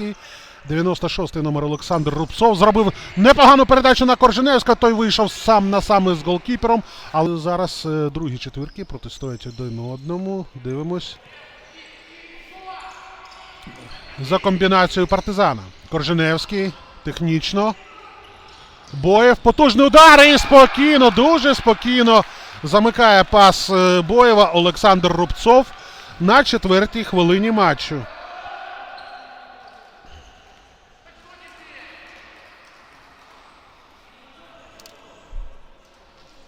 Корженевський. 96-й номер Олександр Рубцов зробив непогану передачу на Корженевська. Той вийшов сам на сам з голкіпером. Але зараз е, другі четвірки протистоять один одному. Дивимось. За комбінацією партизана. Корженевський технічно. Боєв потужний удар і спокійно, дуже спокійно замикає пас е, Боєва Олександр Рубцов на четвертій хвилині матчу.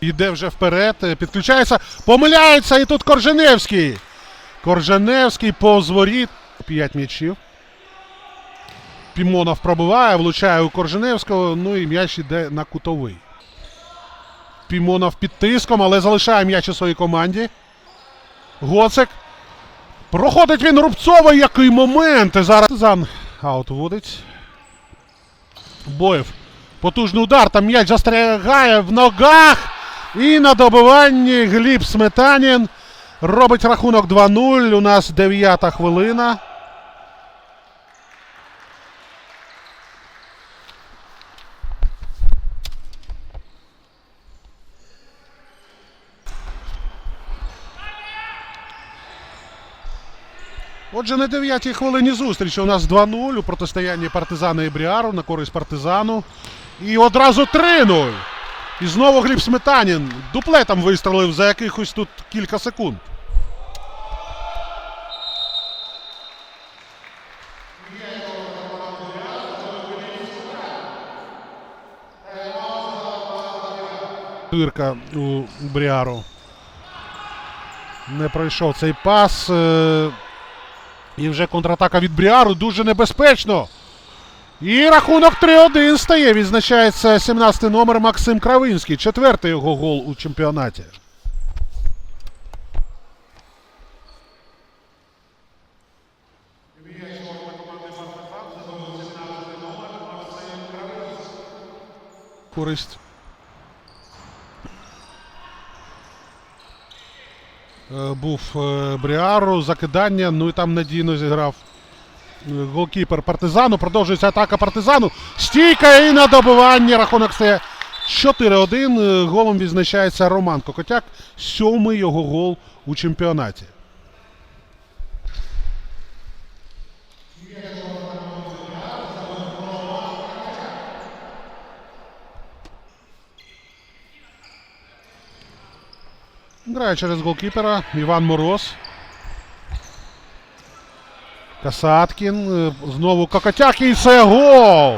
Йде вже вперед, е, підключається, помиляється і тут Корженевський. Корженевський по зворіт. П'ять м'ячів. Пімонов пробиває, влучає у Корженевського, ну і м'яч йде на кутовий. Пімонов під тиском, але залишає м'яч у своїй команді. Гоцик. Проходить він Рубцова. Який момент! Зараз Зан аут вводить. Боєв. Потужний удар. Там м'яч застрягає в ногах. І на добиванні Гліб Сметанін робить рахунок 2-0. У нас дев'ята хвилина. Отже, на 9-й хвилині зустрічі у нас 2-0 у протистоянні партизана і Бріару на користь партизану. І одразу 3-0. І знову Гліб Сметанін дуплетом вистрелив за якихось тут кілька секунд. Тирка у Бріару. Не пройшов цей пас. е, І вже контратака від Бріару дуже небезпечно. І рахунок 3-1 стає. Відзначається 17-й номер Максим Кравинський. Четвертий його гол у чемпіонаті. Користь. Е, Був е, Бріару, закидання, ну і там надійно зіграв голкіпер партизану. Продовжується атака партизану. Стійка і на добиванні. Рахунок стає 4-1. Е, Голом відзначається Роман Кокотяк. Сьомий його гол у чемпіонаті. Грає через голкіпера Іван Мороз. Касаткін. Е, Знову Кокотяк і це гол.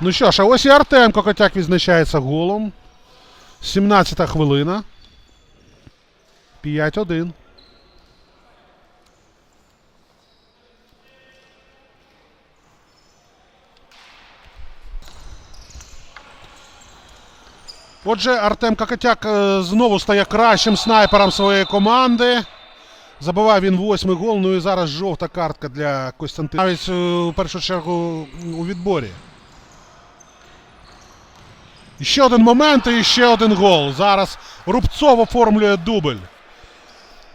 Ну що ж, а ось і Артем Кокотяк відзначається голом. 17 хвилина. 5-1. Отже, Артем Кокотяк е, знову стає кращим снайпером своєї команди. Забиває він восьмий гол. Ну і зараз жовта картка для Костянтина. Навіть е, у першу чергу у відборі. І ще один момент і ще один гол. Зараз Рубцов оформлює дубль.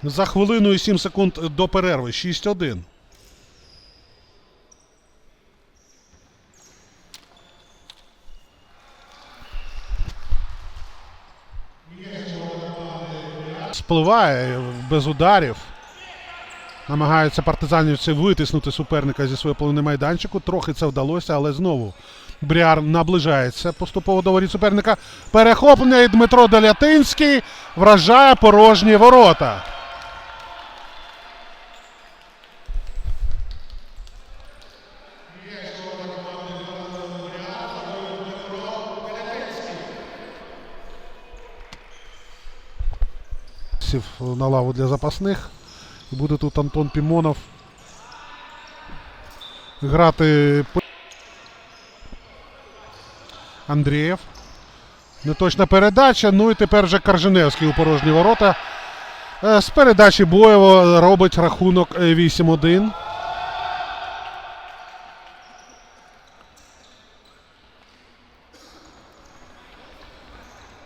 За хвилину і 7 секунд до перерви. 6-1. Спливає без ударів. Намагаються партизанівці витиснути суперника зі своєї половини майданчику. Трохи це вдалося, але знову Бріар наближається поступово до воріт суперника. Перехоплення і Дмитро Делятинський вражає порожні ворота. Сів на лаву для запасних. І буде тут Антон Пімонов грати. Андрієв. Неточна передача. Ну і тепер вже Карженевський у порожні ворота. Е, З передачі Боєво робить рахунок е, 8-1.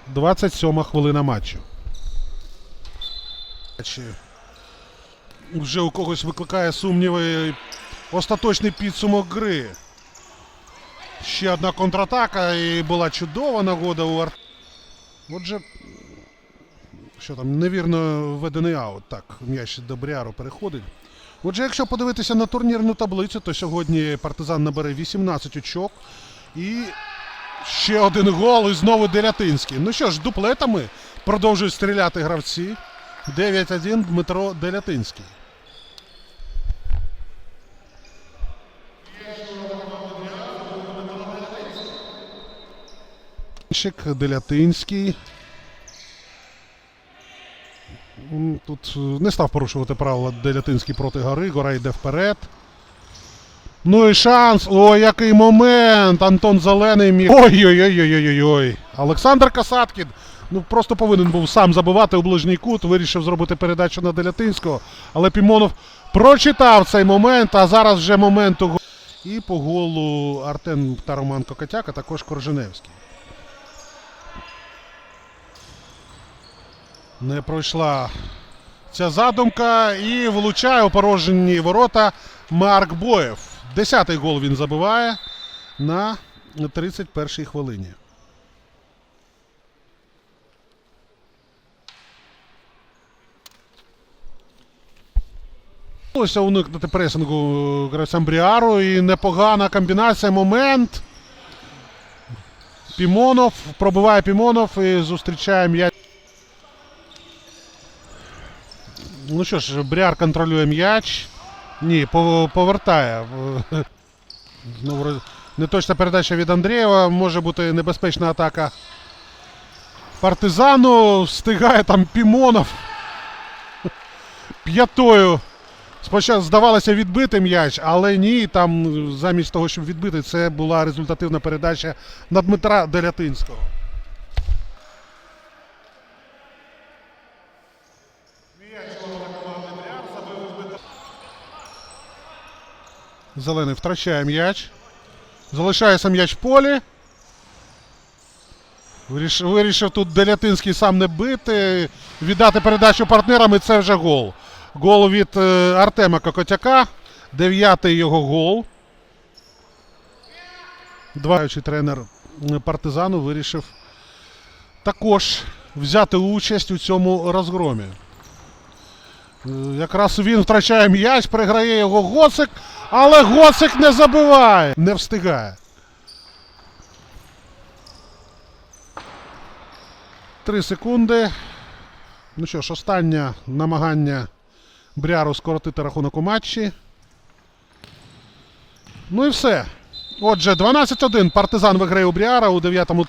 Двадцять сьома хвилина матчу. Чи Вже у когось викликає сумніви остаточний підсумок гри. Ще одна контратака і була чудова нагода у Ар... Отже, що там, невірно введений аут. Так, м'яч до Бріару переходить. Отже, якщо подивитися на турнірну таблицю, то сьогодні партизан набере 18 очок. І ще один гол і знову Делятинський. Ну що ж, дуплетами продовжують стріляти гравці. 9-1 Дмитро Делятинський. Делятинський. Тут е, не став порушувати правила Делятинський проти гори. Гора йде вперед. Ну і шанс. Ой, який момент! Антон Зелений міг. Ой-ой-ой-ой-ой-ой. Олександр Касаткін. Ну просто повинен був сам забивати у ближній кут. Вирішив зробити передачу на Делятинського. Але Пімонов прочитав цей момент, а зараз вже момент у го- І по голу Артем та Роман Кокотяк, а також Корженевський. Не пройшла ця задумка і влучає у порожені ворота Марк Боєв. Десятий гол він забиває на 31-й хвилині. Вдалося уникнути пресингу гравцям Бріару і непогана комбінація. Момент. Пімонов пробиває Пімонов і зустрічає м'яч. Ну що ж, Бряр контролює м'яч. Ні, повертає. Роз- неточна передача від Андрієва. Може бути небезпечна атака партизану. Встигає там Пімонов. П'ятою. Спочатку здавалося відбити м'яч, але ні. Там замість того, щоб відбити, це була результативна передача на Дмитра Делятинського. Зелений втрачає м'яч. Залишається м'яч в полі. Вирішив, тут Делятинський сам не бити. Віддати передачу партнерам і це вже гол. Гол від е, Артема Кокотяка. Дев'ятий його гол. Дваючий тренер партизану вирішив також взяти участь у цьому розгромі. Е, Якраз він втрачає м'яч, приграє його Гоцик, але Гоцик не забиває, не встигає. Три секунди. Ну що ж, останнє намагання Бряру скоротити рахунок у матчі. Ну і все. Отже, 12-1 партизан виграє у Бріара у дев'ятому